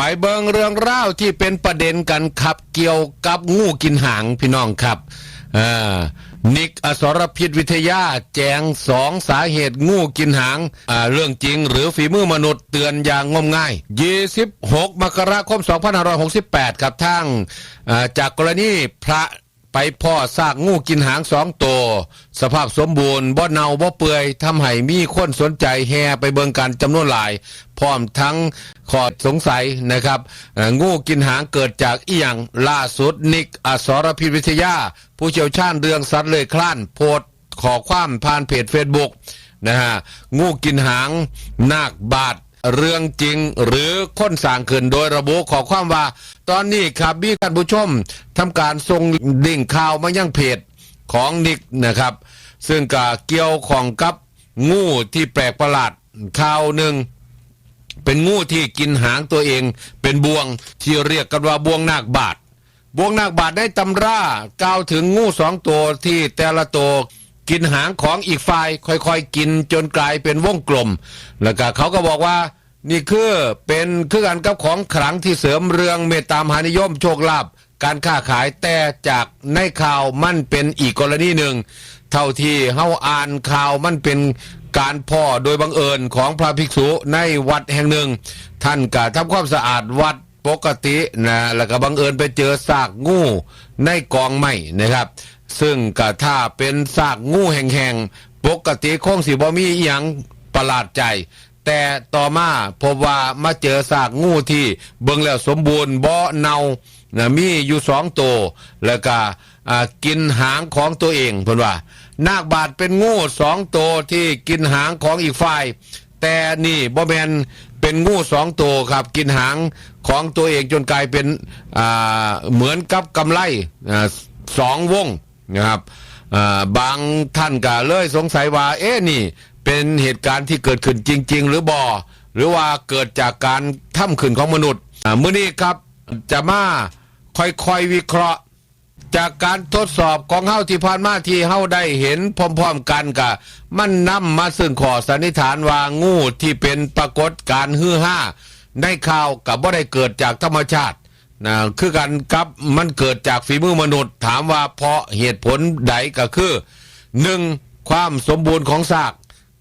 ไปเบิงเรื่องเล่าวที่เป็นประเด็นกันขับเกี่ยวกับงูกินหางพี่น้องครับนิกอสรพิษวิทยาแจงสองสาเหตุงูกินหาง เรื่องจริงหรือฝีมือมนุษย์เตือนอย่างงมง่าย 26 มกราคม 2568 ครับทั้งอ่าจากกรณีพระไปพ่อซากงูกินหางสองตัวสภาพสมบูรณ์บ่เนาบ่เปื่อยทำให้มีคนสนใจแห่ไปเบิงกันจำนวนหลาย พร้อมทั้ง ขอดสงสัยนะครับงูกินหางเกิดจากอีหยังล่าสุดนิกอสรพิษวิทยา ผู้เชี่ยวชาญเรื่องสัตว์เลื้อยคลาน โพสต์ขอความผ่านเพจเฟซบุ๊กนะฮะงูกินหางนาคบาดเรื่องจริงหรือค้นสางขึ้นโดยระบุขอความว่า ตอนนี้ครับมีท่านผู้ชมทำการส่งดิ่งข่าวมายังเพจของนิกนะครับ ซึ่งก็เกี่ยวของกับงูที่แปลกประหลาดข่าวหนึ่ง เป็นงูที่กินหางตัวเอง เป็นบวงที่เรียกกันว่าบวงนาคบาทบวงนาคบาทได้ตำรากล่าวถึงงูสองตัวที่แต่ละตัวกินหางของอีกฝ่ายค่อยๆ กินจนกลายเป็นวงกลม แล้วก็เขาก็บอกว่า นี่คือเป็นคือกันกับของขลังที่เสริมเรืองเมตตามหานิยมโชคลาภการค้าขายแต่จากในข่าวมันเป็นอีกกรณีหนึ่ง เท่าที่เฮาอ่านข่าวมันเป็นการพ่อโดยบังเอิญของพระภิกษุในวัดแห่งหนึ่ง ท่านก็ทำความสะอาดวัดปกตินะแล้วก็บังเอิญไปเจอซากงูในกองไม้นะครับ ซึ่งก็ถ้าเป็นซากงูแห่งๆปกติคงสิบ่มีอหยังประหลาดใจ แต่ต่อมาพบว่ามาเจอซากงูที่เบิ่งแล้วสมบูรณ์บ่เนานะมีอยู่สองตัวแล้วก็กินหางของตัวเองเพิ่นว่า นาคบาทเป็นงูสองตัวที่กินหางของอีกฝ่าย แต่นี่บ่แมนเป็นงูสองตัวครับ กินหางของตัวเองจนกลายเป็นเหมือนกับกำไลอสองวงนะครับบางท่านก็เลยสงสัยว่า เอ๊ะนี่ เป็นเหตุการณ์ที่เกิดขึ้นจริง ๆ หรือบ่หรือว่าเกิดจากการทำขึ้นของมนุษย์อ่ามื้อนี้ครับจะมาค่อยๆวิเคราะห์ จากการทดสอบของเฮาที่ผ่านมาที่เฮาได้เห็นพร้อมๆกันกะมันนำมาซึ่งขอสันนิษฐานว่างูที่เป็นปรากฏการฮือฮาในข่าวกับว่าได้เกิดจากธรรมชาตินะคือกันกับมันเกิดจากฝีมือมนุษย์ ถามว่าเพราะเหตุผลใดก็คือหนึ่งความสมบูรณ์ของซาก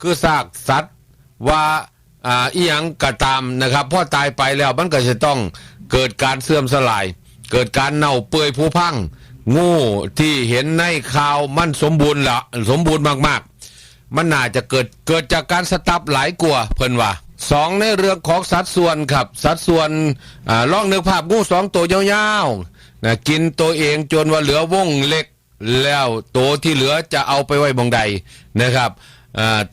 คือซากสัตว์ว่าอ่าอีหยังกระตามนะครับพอตายไปแล้วมันก็จะต้องเกิดการเสื่อมสลาย เกิดการเน่าเปื่อยผุพังงูที่เห็นในข่าวมันสมบูรณ์ละสมบูรณ์มากๆ มันน่าจะเกิดเกิดจากการสตับหลายกลัวเพิ่นว่าสองในเรื่องของสัดส่วนครับ สัดส่วนอ่าล่องเนึกภาพงูสองตัวยาวๆนะกินตัวเองจนว่าเหลือวงเล็กแล้วตัวที่เหลือจะเอาไปไว้บงใดนะครับ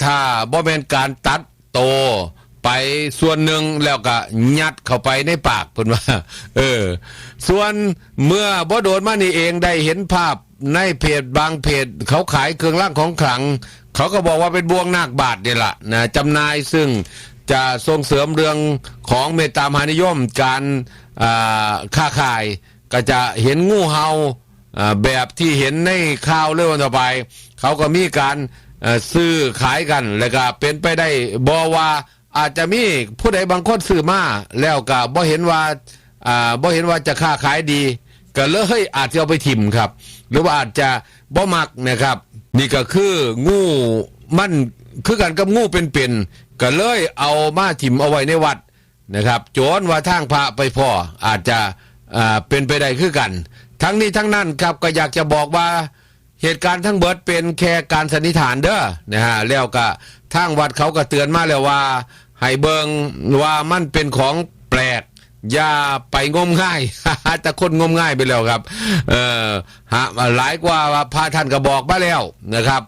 ถ้าบ่เป็นการตัดโตไปส่วนหนึ่งแล้วก็ยัดเข้าไปในปากเพิ่นว่า เออ ส่วนเมื่อบ่โดนมานี่เองได้เห็นภาพในเพจบางเพจเขาขายเครื่องร่างของขลัง เขาก็บอกว่าเป็นบวงนาคบาทนี่แหละนะจำนายซึ่งจะส่งเสริมเรื่องของเมตตามหานิยมการอ่าค้าขาย ก็จะเห็นงูเห่าอ่าแบบที่เห็นในข่าวเรื่องต่อไป เขาก็มีการ ซื้อขายกันแล้วก็เป็นไปได้บอว่าอาจจะมีผู้ใดบางคนซื้อมาแล้วก็บ่เห็นว่าอ่าบ่เห็นว่าจะค้าขายดี ก็เลยอาจจะเอาไปถิ่มครับ หรือว่าอาจจะบ่มักนะครับ นี่ก็คืองูมันคือกันกับงูเป็นๆก็เลยเอามาถิ่มเอาไว้ในวัดนะครับ โจรว่าทางพระไปพ่ออาจจะอ่าเป็นไปได้คือกัน ทั้งนี้ทั้งนั้นครับก็อยากจะบอกว่า เหตุการณ์ทั้งเบิดเป็นแค่การสันนิษฐานเด้อนะฮะแล้วก็ทางวัดเขาก็เตือนมาแล้วว่าให้เบิงว่ามันเป็นของแปลกอย่าไปงมง่าย แต่คนงมง่ายไปแล้วครับ เออฮะหลายกว่าว่าพระท่านก็บอกมาแล้วนะครับ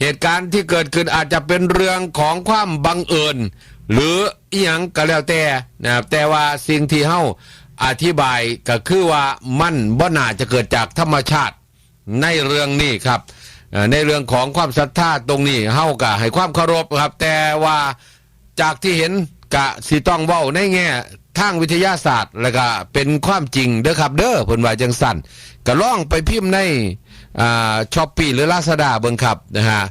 เหตุการณ์ที่เกิดขึ้นอาจจะเป็นเรื่องของความบังเอิญ หรืออีหยังก็แล้วแต่นะครับแต่ว่าสิ่งที่เฮาอธิบายก็คือว่ามันบ่น่าจะเกิดจากธรรมชาติ ในเรื่องนี้ครับในเรื่องของความศรัทธาตรงนี้เฮากะให้ความเคารพครับ แต่ว่าจากที่เห็นกะสิต้องเว้าในแง่ทางวิทยาศาสตร์ แล้วก็เป็นความจริงเด้อครับ เด้อเพิ่นว่าจังสั่นก็ล่องไปพิมพ์ในอ่าช้อปปี้หรือลาซาด้าเบิ่งครับนะฮะ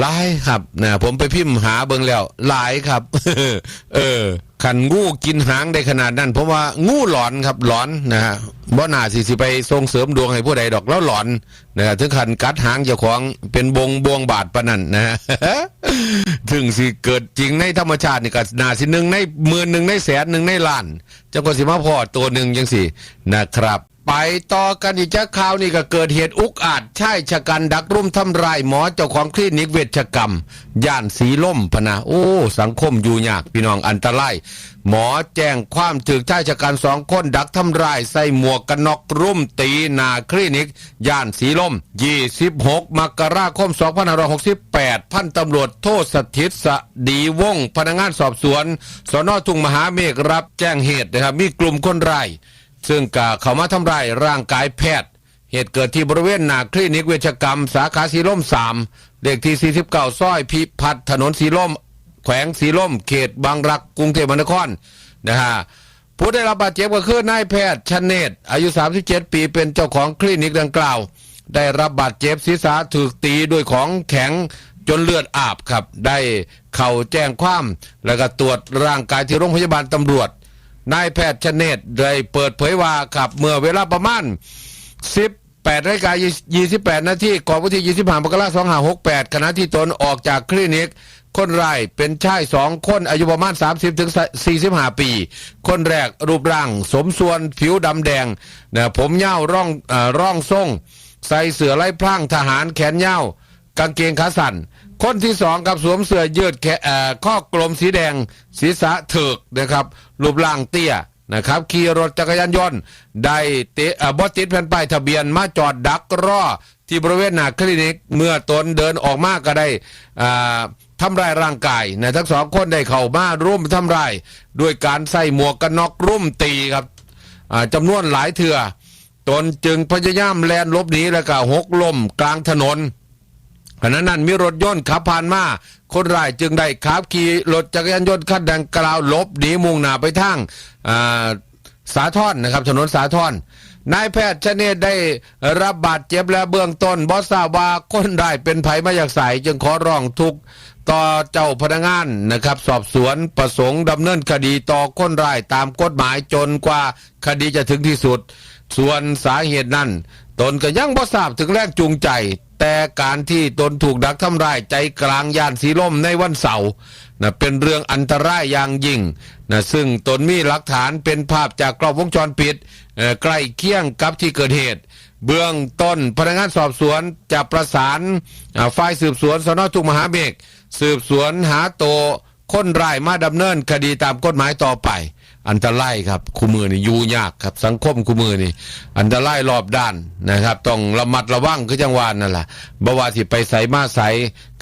หลายครับนะผมไปพิมพ์หาเบิ่งแล้ว หลายครับ เออขันงูกินหางได้ขนาดนั้น เพราะว่างูหลอนครับหลอนนะฮะบ่น่าสิสิไปส่งเสริมดวงให้ผู้ใดดอกแล้วหลอนนะฮะถึงขันกัดหางเจ้าของเป็นบงบวงบาดปะนั่นนะฮะถึงสิเกิดจริงในธรรมชาตินี่ก็น่าสิหนึ่งในหมื่นหนึ่งในแสนหนึ่งในล้านจังก็สิมาพอตัวหนึ่งจังสินะครับ ไปต่อกันอีกจ้าข่าวนี่ก็เกิดเหตุอุกอาจชายชะกันดักรุมทำร้ายหมอเจ้าของคลินิกเวชกรรม ย่านสีล่มพนะ โอ้ สังคมอยู่ยากพี่น้องอันตรายหมอแจ้งความถึกชายชะกันสองคนดักทำร้ายใส่หมวกกันน็อกรุ่มตีหนาคลินิก ย่านสีล่ม 26 มกราคม 2568 พันตำรวจโทษสถิตสดีวงพนักงานสอบสวน สนทุ่งมหาเมฆรับแจ้งเหตุนะครับมีกลุ่มคนร้าย ซึ่งกาเขามาทำร้ายร่างกายแพทย์ เหตุเกิดที่บริเวณหน้าคลินิกเวชกรรม สาขาสีล่มสามเลขที่ 49ซ้อยพิพัฒน์ถนนสีล่ม แขวงสีล่ม เขตบางรักกรุงเทพมหานครนะฮะผู้ได้รับบาดเจ็บก็คือนายแพทย์ชนเนตอายุ 37 ปีเป็นเจ้าของคลินิกดังกล่าว ได้รับบาดเจ็บศีรษะถูกตีด้วยของแข็งจนเลือดอาบครับ ได้เข่าแจ้งความ แล้วก็ตรวจร่างกายที่โรงพยาบาลตำรวจ นายแพทย์ชเนตได้เปิดเผยว่าครับเมื่อเวลาประมาณ 18นาฬิกา28 นาทีก่อนวันที่ 25มกราคม2568 ขณะที่ตนออกจากคลินิก คนร้ายเป็นชายสองคนอายุประมาณ 30ถึง45 ปี คนแรกรูปร่าง สมส่วนผิวดำแดงนะผมเยาร่องอร่องทรง ใส่เสื้อไล่พรางทหารแขนเยากางเกงขาสั้น คนที่สองกับสวมเสื้อยืดแขเอ่อข้อกลมสีแดง ศีรษะเถิกนะครับรูปร่างเตี้ยนะครับขี่รถจักรยานยนต์ ได้เตะบอติดแผ่นป้ายทะเบียนมาจอดดักรอที่บริเวณหน้าคลินิก เมื่อตนเดินออกมาก็ได้ทำร้ายร่างกายนะทั้งสองคนได้เข้ามาร่วมทำร้ายด้วยการใส่หมวกกันน็อกรุ่มตีครับจำนวนหลายเถื่อ ตนจึงพยายามแลนลบหนีแล้วก็หกล้มกลางถนน ขณะนั้นมีรถยนต์ขับผ่านมา คนร้ายจึงได้ขับขี่รถจักรยานยนต์คันดังกล่าวลบหนีมุ่งหน้าไปทางสาทรนะครับ ถนนสาทรนายแพทย์ชเนตได้รับบาดเจ็บและเบื้องต้นบอสทราบว่าคนไร้เป็นไผมาจากไสจึงขอร้องทุกต่อเจ้าพนักงานนะครับ สอบสวนประสงค์ดำเนินคดีต่อคนร้ายตามกฎหมายจนกว่าคดีจะถึงที่สุด ส่วนสาเหตุนั้น ตนก็ยังบ่ทราบถึงแรงจูงใจ แต่การที่ตนถูกดักทำร้ายใจกลางย่านสีลมในวันเสาร์นะเป็นเรื่องอันตรายอย่างยิ่งนะซึ่งตนมีหลักฐานเป็นภาพจากกล้องวงจรปิดใกล้เคียงกับที่เกิดเหตุ เบื้องต้นพนักงานสอบสวนจะประสานฝ่ายสืบสวนสนทุกมหาเมฆสืบสวนหาตัวคนร้ายมาดำเนินคดีตามกฎหมายต่อไป อันตรายครับคู่มือนี่อยู่ยากครับ สังคมคู่มือนี่อันตรายรอบด้านนะครับ ต้องระมัดระวังคือจังหวานนั่นแหละบว่าที่ไปใส่มาใส่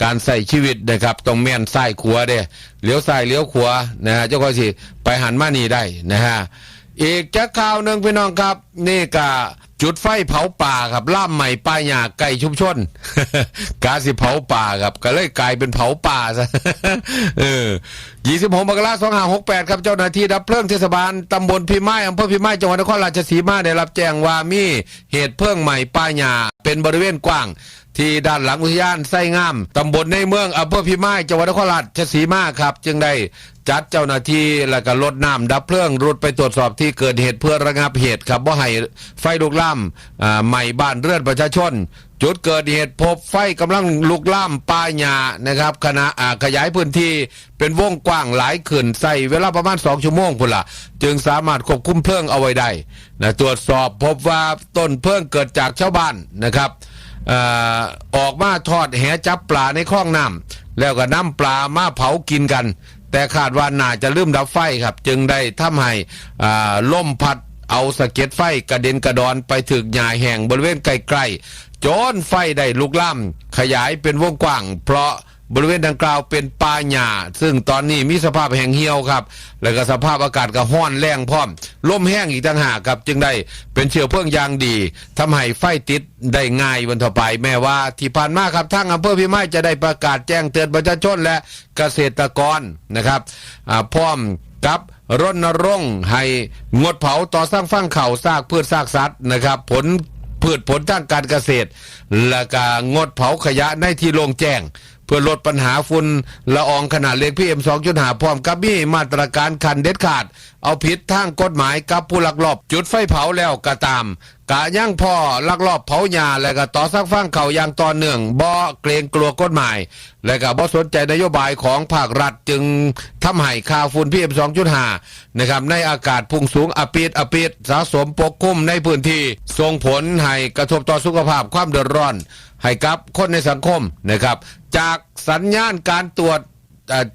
การใส่ชีวิตนะครับต้องแม่นซ้ายขวเด้เลี้ยวใส่เลี้ยวขวนะฮะเจ้าก็สิไปหันมานี่ได้นะฮะอีกจะข่าวหนึ่งพี่น้องครับ นี่กะ จุดไฟเผาป่าครับล่ามใหม่ป้ายหยาไก่ชุมชนกาสิเผาป่าครับ ก็เลยกลายเป็นเผาป่าซะเออ26มกราคม2568ครับเจ้าหน้าที่ดับเพลิงเทศบาลตำบลพิมายอำเภอพิมายจังหวัดนครราชสีมาได้รับแจ้งว่ามีเหตุเพลิงใหม่ป้ายหยาเป็นบริเวณกว้าง ที่ด้านหลังอุทยานไส้งามตำบลในเมืองอำเภอพิมายจังหวัดนครราชสีมาครับ จึงได้จัดเจ้าหน้าที่และก็รถน้ำดับเพลิงรุดไปตรวจสอบที่เกิดเหตุเพื่อระงับเหตุครับว่าให้ไฟลุกล่ำอ่าไหม้บ้านเรือนประชาชน จุดเกิดเหตุพบไฟกำลังลุกล่ำป้ายหญ้านะครับขณะขยายพื้นที่เป็นวงกว้างหลายขึ้นใส่เวลาประมาณ 2 ชั่วโมงพุ่นละจึงสามารถควบคุมเพลิงเอาไว้ได้นะตรวจสอบพบว่าต้นเพลิงเกิดจากชาวบ้านนะครับ ออกมาทอดแหจับปลาในคลองน้ำแล้วก็นำปลามาเผากินกัน แต่คาดว่าน่าจะลืมดับไฟครับ จึงได้ทำให้อ่าล่มพัดเอาสะเก็ดไฟกระเด็นกระดอนไปถึกหญ้าแห่งบริเวณไกลๆจนไฟได้ลุกล่ำขยายเป็นวงกว้าง เพราะ บริเวณดังกล่าวเป็นป่าหญ้าซึ่งตอนนี้มีสภาพแห้งเหี่ยวครับ แล้วก็สภาพอากาศก็ห้อนแรงพร้อมลมแห้งอีกต่างหากครับ จึงได้เป็นเชื้อเพลิงอย่างดีทำให้ไฟติดได้ง่ายวันต่อไป แม้ว่าที่ผ่านมาครับทางอำเภอพิมายจะได้ประกาศแจ้งเตือนประชาชนและเกษตรกรนะครับอ่าพร้อมกับรณรงค์ให้งดเผาต่อสร้างฟังเข่าซากพืชซากสัตว์นะครับ ผลพืชผลทางการเกษตร และก็งดเผาขยะในที่โล่งแจ้ง เพื่อลดปัญหาฝุ่นละอองขนาดเล็กพีเอ็มสองจุดหาพร้อมกับมีมาตรการคันเด็ดขาด เอาผิดทางกฎหมายกับผู้ลักลอบ จุดไฟเผาแล้วก็ตาม กะย่างพ่อลักลอบเผาหญ้าและก็ต่อซักฟังเขาอย่างต่อเนื่องบ่เกรงกลัวกฎหมาย และก็บ่สนใจนโยบายของภาครัฐจึงทำให้ค่าฝุ่นพีเอ็มสองจุดหานะครับในอากาศพุ่งสูงอปิดอปิดสะสมปกคลุมในพื้นที่ส่งผลให้กระทบต่อสุขภาพความเดือดร้อน ให้กับคนในสังคมนะครับ จากสัญญาณการตรวจ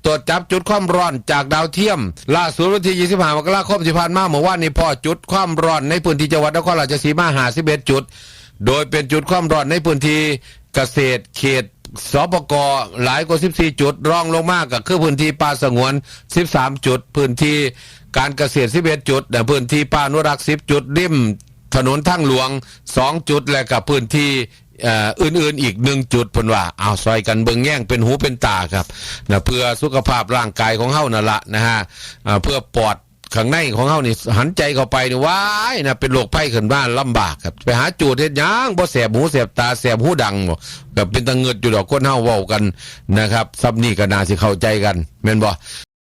ตรวจจับจุดความร้อนจากดาวเทียม ล่าสุดวันที่ 25 มกราคมที่ผ่านมาเมื่อวานนี้พ่อจุดความร้อนในพื้นที่จังหวัดนครราชสีมาหา11จุด โดยเป็นจุดความร้อนในพื้นที่เกษตรเขตสปกหลายกว่า 14 จุด รองลงมากก็คือพื้นที่ป่าสงวน 13 จุด พื้นที่การเกษตร 11 จุดและพื้นที่ป่านุรักษ์ 10 จุดริมถนนทางหลวง 2 จุดและกับพื้นที่ อ่ออื่นๆอีกหนึ่งจุดเพิ่นว่าเอาซอยกันเบิ่งแย่งเป็นหูเป็นตาครับนะเพื่อสุขภาพร่างกายของเฮานั่นละนะฮะเพื่อปอดข้างในของเฮานี่หันใจเข้าไปนี่ว้ายนะเป็นโรคภัยขึ้นบ้านลำบากครับ ไปหาจูดเฮ็ดหยังบ่แสบหูแสบตาแสบหูดังบ่ก็เป็นตะเงิดอยู่ดอกคนเฮาเว้ากันนะครับซับนี่ก็น่าสิเข้าใจกันแม่นบ่